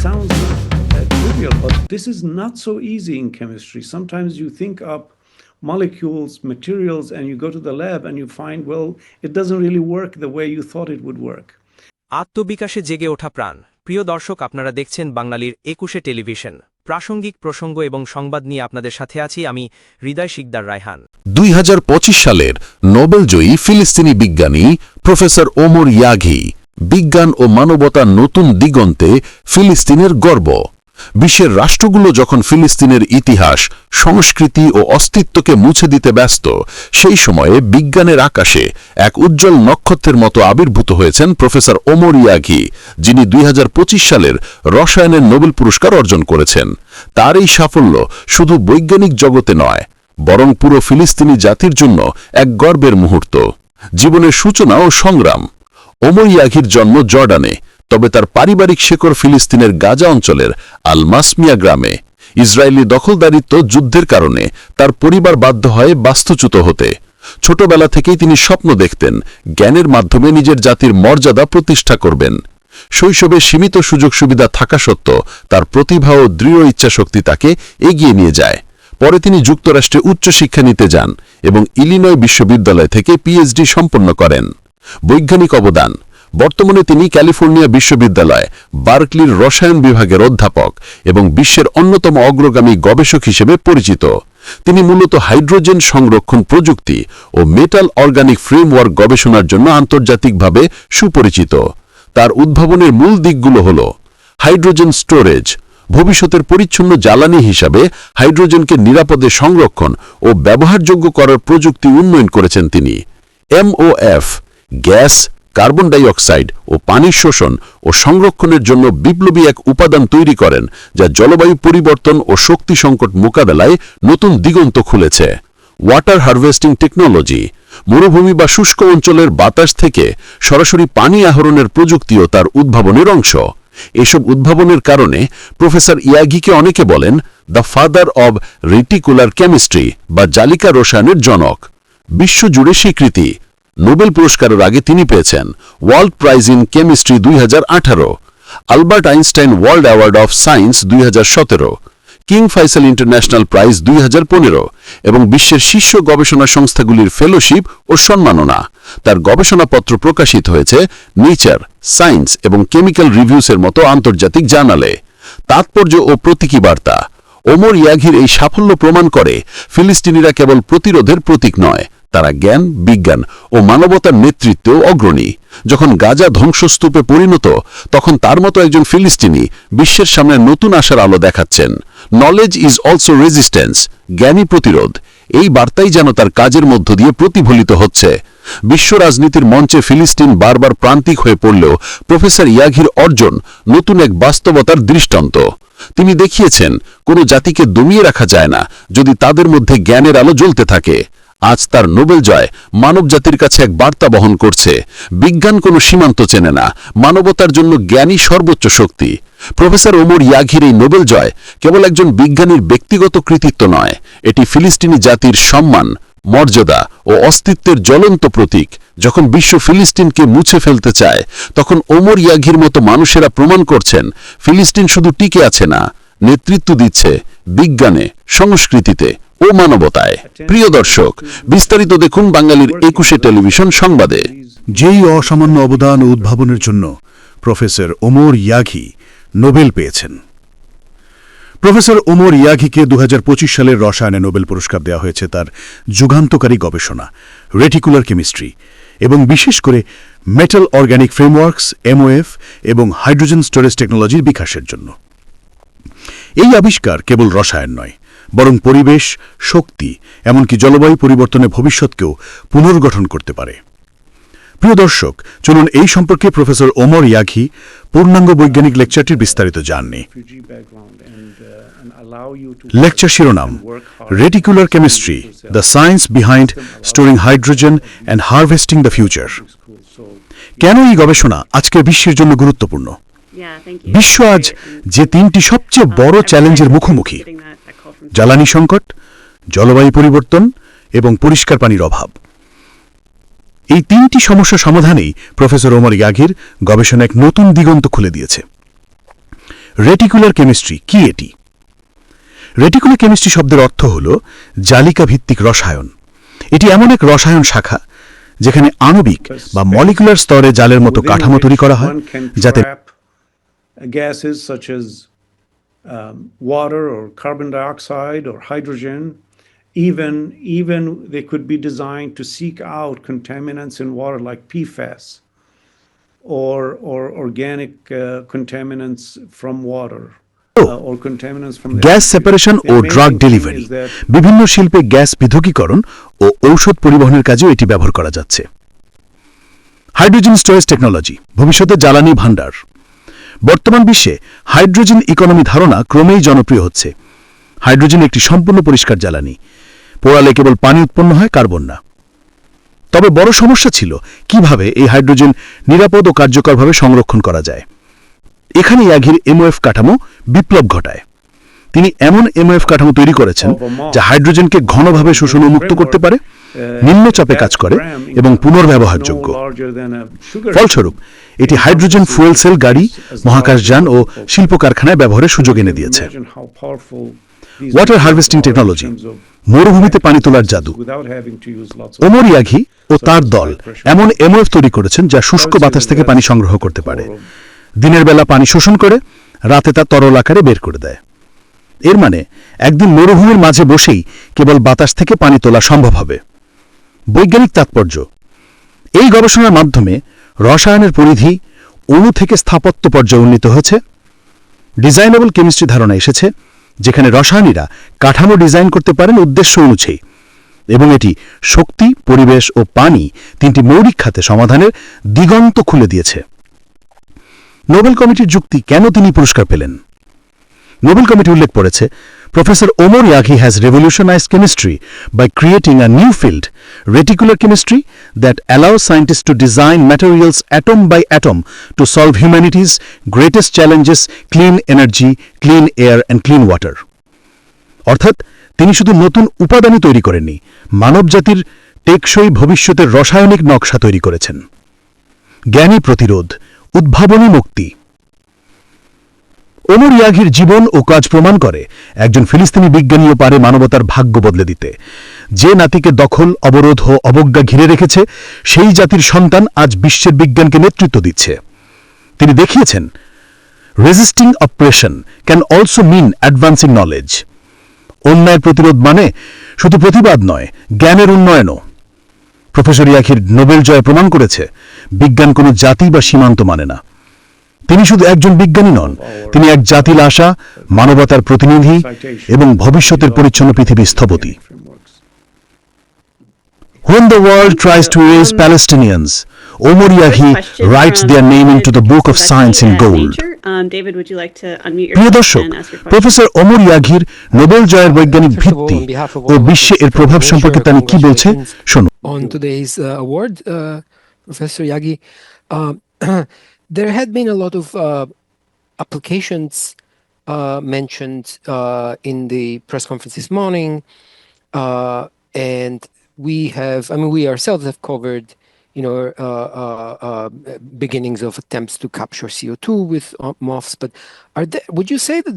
sounds uh, trivial, but this is not so easy in chemistry. Sometimes you think up molecules, materials, and you go to the lab and you find, well, it doesn't really work the way you thought it would work. আত্মবিকাশে জেগে ওঠা প্রাণ প্রিয় দর্শক আপনারা দেখছেন বাঙালির একুশে television প্রাসঙ্গিক প্রসঙ্গ এবং সংবাদ নিয়ে আপনাদের সাথে আছি আমি হৃদয় শিকদার রায়হান দুই হাজার পঁচিশ সালের নোবেলজয়ী ফিলিস্তিনি বিজ্ঞানী প্রফেসর ওমর ইয়াঘি বিজ্ঞান ও মানবতার নতুন দিগন্তে ফিলিস্তিনের গর্ব। বিশ্বের রাষ্ট্রগুলো যখন ফিলিস্তিনের ইতিহাস, সংস্কৃতি ও অস্তিত্বকে মুছে দিতে ব্যস্ত, সেই সময়ে বিজ্ঞানের আকাশে এক উজ্জ্বল নক্ষত্রের মতো আবির্ভূত হয়েছেন প্রফেসর ওমর ইয়াঘি যিনি দুই হাজার পঁচিশ সালের রসায়নের নোবেল পুরস্কার অর্জন করেছেন। তার এই সাফল্য শুধু বৈজ্ঞানিক জগতে নয়, বরং পুরো ফিলিস্তিনি জাতির জন্য এক গর্বের মুহূর্ত। জীবনের সূচনা ও সংগ্রাম ওমর জন্ম জর্ডানে, তবে তার পারিবারিক শেকড় ফিলিস্তিনের গাজা অঞ্চলের আল মাসমিয়া গ্রামে। ইসরায়েলি দখলদারিত্ব যুদ্ধের কারণে তার পরিবার বাধ্য হয় বাস্তুচ্যুত হতে। ছোটবেলা থেকেই তিনি স্বপ্ন দেখতেন জ্ঞানের মাধ্যমে নিজের জাতির মর্যাদা প্রতিষ্ঠা করবেন। শৈশবে সীমিত সুযোগ সুবিধা থাকা সত্ত্বেও তার প্রতিভা ও দৃঢ় ইচ্ছাশক্তি তাকে এগিয়ে নিয়ে যায়। পরে তিনি যুক্তরাষ্ট্রে উচ্চশিক্ষা নিতে যান এবং ইলিনয় বিশ্ববিদ্যালয় থেকে পিএইচডি সম্পন্ন করেন। বৈজ্ঞানিক অবদান। বর্তমানে তিনি ক্যালিফোর্নিয়া বিশ্ববিদ্যালয়, বার্কলির রসায়ন বিভাগের অধ্যাপক এবং বিশ্বের অন্যতম অগ্রগামী গবেষক হিসেবে পরিচিত। তিনি মূলত হাইড্রোজেন সংরক্ষণ প্রযুক্তি ও মেটাল অর্গানিক ফ্রেমওয়ার্ক গবেষণার জন্য আন্তর্জাতিকভাবে সুপরিচিত। তার উদ্ভাবনের মূল দিকগুলো হল, হাইড্রোজেন স্টোরেজ, ভবিষ্যতের পরিচ্ছন্ন জ্বালানি হিসাবে হাইড্রোজেনকে নিরাপদে সংরক্ষণ ও ব্যবহারযোগ্য করার প্রযুক্তি উন্নয়ন করেছেন তিনি। MOF gas, carbon dioxide ও পানির শোষণ ও সংরক্ষণের জন্য বিপ্লবী এক উপাদান তৈরি করেন, যা জলবায়ু পরিবর্তন ও শক্তি সংকট মোকাবেলায় নতুন দিগন্ত খুলেছে। ওয়াটার হারভেস্টিং টেকনোলজি মরুভূমি বা শুষ্ক অঞ্চলের বাতাস থেকে সরাসরি পানি আহরণের প্রযুক্তিও তার উদ্ভাবনের অংশ। এসব উদ্ভাবনের কারণে প্রফেসর ইয়াগিকে অনেকে বলেন the father of reticular chemistry বা জালিকা রসায়নের জনক। বিশ্বজুড়ে স্বীকৃতি। নোবেল পুরস্কারের আগে তিনি পেয়েছেন ওয়ার্ল্ড প্রাইজ ইন কেমিস্ট্রি দুই Albert Einstein world award of science দুই কিং ফাইসাল ইন্টারন্যাশনাল প্রাইজ দুই হাজার পনেরো এবং বিশ্বের শীর্ষ গবেষণা সংস্থাগুলির ফেলোশিপ ও সম্মাননা। তার গবেষণাপত্র প্রকাশিত হয়েছে নেচার, সায়েন্স এবং কেমিক্যাল রিভিউসের মতো আন্তর্জাতিক জার্নালে। তাৎপর্য ও প্রতীকী বার্তা, ওমর ইয়াঘির এই সাফল্য প্রমাণ করে, ফিলিস্তিনিরা কেবল প্রতিরোধের প্রতীক নয় তারা জ্ঞান, বিজ্ঞান ও মানবতার নেতৃত্বেও অগ্রণী। যখন গাজা ধ্বংসস্তূপে পরিণত, তখন তার মতো একজন ফিলিস্তিনি বিশ্বের সামনে নতুন আশার আলো দেখাচ্ছেন। নলেজ ইজ অলসো রেজিস্ট্যান্স জ্ঞানী প্রতিরোধ। এই বার্তাই যেন তার কাজের মধ্য দিয়ে প্রতিফলিত হচ্ছে। বিশ্ব রাজনীতির মঞ্চে ফিলিস্তিন বারবার প্রান্তিক হয়ে পড়লেও প্রফেসর ইয়াঘির অর্জন নতুন এক বাস্তবতার দৃষ্টান্ত। তিনি দেখিয়েছেন, কোনো জাতিকে দমিয়ে রাখা যায় না যদি তাদের মধ্যে জ্ঞানের আলো জ্বলতে থাকে। আজ তার নোবেল জয় মানবজাতির কাছে এক বার্তা বহন করছে। বিজ্ঞান কোনো সীমান্ত চেনে না। মানবতার জন্য জ্ঞানী সর্বোচ্চ শক্তি। প্রফেসর ওমর ইয়াঘির এই নোবেল জয় কেবল একজন বিজ্ঞানীর ব্যক্তিগত কৃতিত্ব নয়, এটি ফিলিস্তিনি জাতির সম্মান, মর্যাদা ও অস্তিত্বের জ্বলন্ত প্রতীক। যখন বিশ্ব ফিলিস্তিনকে মুছে ফেলতে চায়, তখন ওমর ইয়াঘির মতো মানুষেরা প্রমাণ করছেন, ফিলিস্তিন শুধু টিকে আছে না, নেতৃত্ব দিচ্ছে বিজ্ঞানে, সংস্কৃতিতে। ও মানবতায়। প্রিয় দর্শক, বিস্তারিত দেখুন বাঙালির একুশে টেলিভিশন সংবাদে। যেই অসামান্য অবদান উদ্ভাবনের জন্য প্রফেসর ওমর ইয়াঘি নোবেল পেয়েছেন। প্রফেসর ওমর ইয়াঘিকে দু সালের রসায়নে নোবেল পুরস্কার দেওয়া হয়েছে তার যুগান্তকারী গবেষণা, রেটিকুলার কেমিস্ট্রি এবং বিশেষ করে মেটাল অর্গানিক ফ্রেমওয়ার্কস, এমওএফ এবং হাইড্রোজেন স্টোরেজ টেকনোলজির বিকাশের জন্য। এই আবিষ্কার কেবল রসায়ন নয় বরং পরিবেশ শক্তি এমনকি জলবায়ু পরিবর্তনে ভবিষ্যৎকেও পুনর্গঠন করতে পারে। প্রিয় দর্শক চলুন এই সম্পর্কে প্রফেসর ওমর ইয়াঘি পূর্ণাঙ্গ বৈজ্ঞানিক লেকচারটির বিস্তারিত জাননি। লেকচার শিরোনাম reticular chemistry the science behind storing hydrogen and harvesting the future কেন এই গবেষণা আজকের বিশ্বের জন্য গুরুত্বপূর্ণ? বিশ্ব আজ যে তিনটি সবচেয়ে বড় চ্যালেঞ্জের মুখোমুখি। জ্বালানি সংকট, জলবায়ু পরিবর্তন এবং পরিষ্কার পানির অভাব। এই তিনটি সমস্যা সমাধানেই প্রফেসর ওমর ইয়াঘির গবেষণা এক নতুন দিগন্ত খুলে দিয়েছে। রেটিকুলার কেমিস্ট্রি কি এটি? রেটিকুলার কেমিস্ট্রি শব্দের অর্থ হল জালিকা ভিত্তিক রসায়ন। এটি এমন এক রসায়ন শাখা যেখানে আণবিক বা মলিকুলার স্তরে জালের মতো কাঠামো তৈরি করা হয়, যাতে um, water or carbon dioxide or hydrogen. Even even they could be designed to seek out contaminants in water like PFAS or or organic uh, contaminants from water. uh, or contaminants from the gas separation O drug delivery বিভিন্ন শিল্পে gas পৃথকীকরণ ও ঔষধ পরিবহনের কাজেও এটি ব্যবহার করা যাচ্ছে হাইড্রোজেন স্টোরেজ টেকনোলজি ভবিষ্যতে জ্বালানি ভাণ্ডার বর্তমান বিশ্বে হাইড্রোজেন ইকোনমি ধারণা ক্রমেই জনপ্রিয় হচ্ছে। হাইড্রোজেন একটি সম্পূর্ণ পরিষ্কার জ্বালানি। পোড়ালে কেবল পানি উৎপন্ন হয়, কার্বন না। তবে বড় সমস্যা ছিল কীভাবে এই হাইড্রোজেন নিরাপদ ও কার্যকরভাবে সংরক্ষণ করা যায়। এখানে ইয়াঘির এমওএফ কাঠামো বিপ্লব ঘটায়। তিনি এমন এমওএফ কাঠামো তৈরি করেছেন যা হাইড্রোজেনকে ঘনভাবে শোষণ মুক্ত করতে পারে, নিম্নচাপে কাজ করে এবং পুনর্ব্যবহারযোগ্য। ফলস্বরূপ এটি হাইড্রোজেন ফুয়েল সেল গাড়ি মহাকাশযান ও শিল্প কারখানায় ব্যবহারের সুযোগ এনে দিয়েছে। ওয়াটার হারভেস্টিং টেকনোলজি মরুভূমিতে পানি তোলার জাদু ওমর ইয়াঘি ও তার দল এমন এমওএফ তৈরি করেছেন যা শুষ্ক বাতাস থেকে পানি সংগ্রহ করতে পারে। দিনের বেলা পানি শোষণ করে, রাতে তা তরল আকারে বের করে দেয়। এর মানে একদিন মরুভূমির মাঝে বসেই কেবল বাতাস থেকে পানি তোলা সম্ভব হবে। বৈজ্ঞানিক তাৎপর্য, এই গবেষণার মাধ্যমে রসায়নের পরিধি অণু থেকে স্থাপত্য পর্যায়ে উন্নীত হয়েছে। ডিজাইনেবল কেমিস্ট্রি ধারণা এসেছে, যেখানে রসায়নীরা কাঠামো ডিজাইন করতে পারেন উদ্দেশ্য অনুযায়ী, এবং এটি শক্তি, পরিবেশ ও পানি তিনটি মৌলিক খাতে সমাধানের দিগন্ত খুলে দিয়েছে। নোবেল কমিটির যুক্তি কেন তিনি পুরস্কার পেলেন? নোবেল কমিটি উল্লেখ করেছে professor Omar Yaghi has revolutionized chemistry by creating a new field, reticular chemistry, that allows scientists to design materials atom by atom to solve humanity's greatest challenges clean energy, clean air and clean water. অর্থাৎ তিনি শুধু নতুন উপাদানই তৈরি করেননি মানবজাতির টেকসই ভবিষ্যতের রাসায়নিক নকশা তৈরি করেছেন জ্ঞানী প্রতিরোধ উদ্ভাবনী মুক্তি ওমর ইয়াঘির জীবন ও কাজ প্রমাণ করে একজন ফিলিস্তিনি বিজ্ঞানীও পারে মানবতার ভাগ্য বদলে দিতে। যে নাতিকে দখল, অবরোধ ও অবজ্ঞা ঘিরে রেখেছে, সেই জাতির সন্তান আজ বিশ্বের বিজ্ঞানকে নেতৃত্ব দিচ্ছে। তিনি দেখিয়েছেন resisting oppression can also mean advancing knowledge অন্যায়ের প্রতিরোধ মানে শুধু প্রতিবাদ নয়, জ্ঞানের উন্নয়নও। প্রফেসর ইয়াখির নোবেল জয় প্রমাণ করেছে, বিজ্ঞান কোনো জাতি বা সীমান্ত মানে না। তিনি শুধু একজন বিজ্ঞানী নন তিনি এক জাতির আশা মানবতার প্রতিনিধি এবং ভবিষ্যতের পরিচ্ছন্ন পৃথিবীর স্থপতি When the world tries to erase Palestinians, Omar Yaghi writes their name into the book of science in gold. Um, প্রিয় দর্শক? প্রফেসর ওমর ইয়াঘির নোবেল জয়ের বৈজ্ঞানিক ভিত্তি on ও বিশ্বে এর প্রভাব সম্পর্কে তিনি কি বলছে শুনুন on today's uh, award, uh, Professor Yagi. Um, there had been a lot of uh, applications uh, mentioned uh, in the press conference this morning, and we have, I mean, we ourselves have covered, you know, beginnings of attempts to capture CO2 with MOFs. But are there, would you say that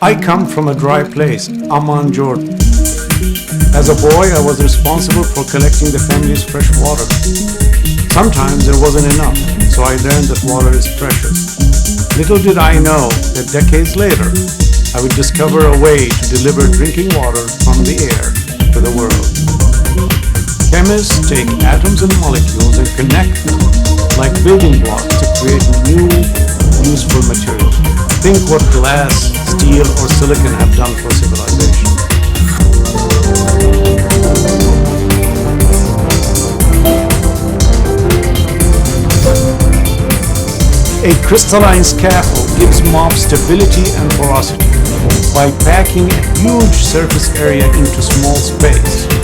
I come from a dry place, Amman, Jordan. As a boy, I was responsible for collecting the family's fresh water. Sometimes there wasn't enough, so I learned that water is precious. Little did I know that decades later, I would discover a way to deliver drinking water from the air to the world. Chemists take atoms and molecules and connect them like building blocks to create new, useful material. Think what glass, steel, or silicon have done for civilization. A crystalline scaffold gives mob stability and porosity by packing a huge surface area into small space.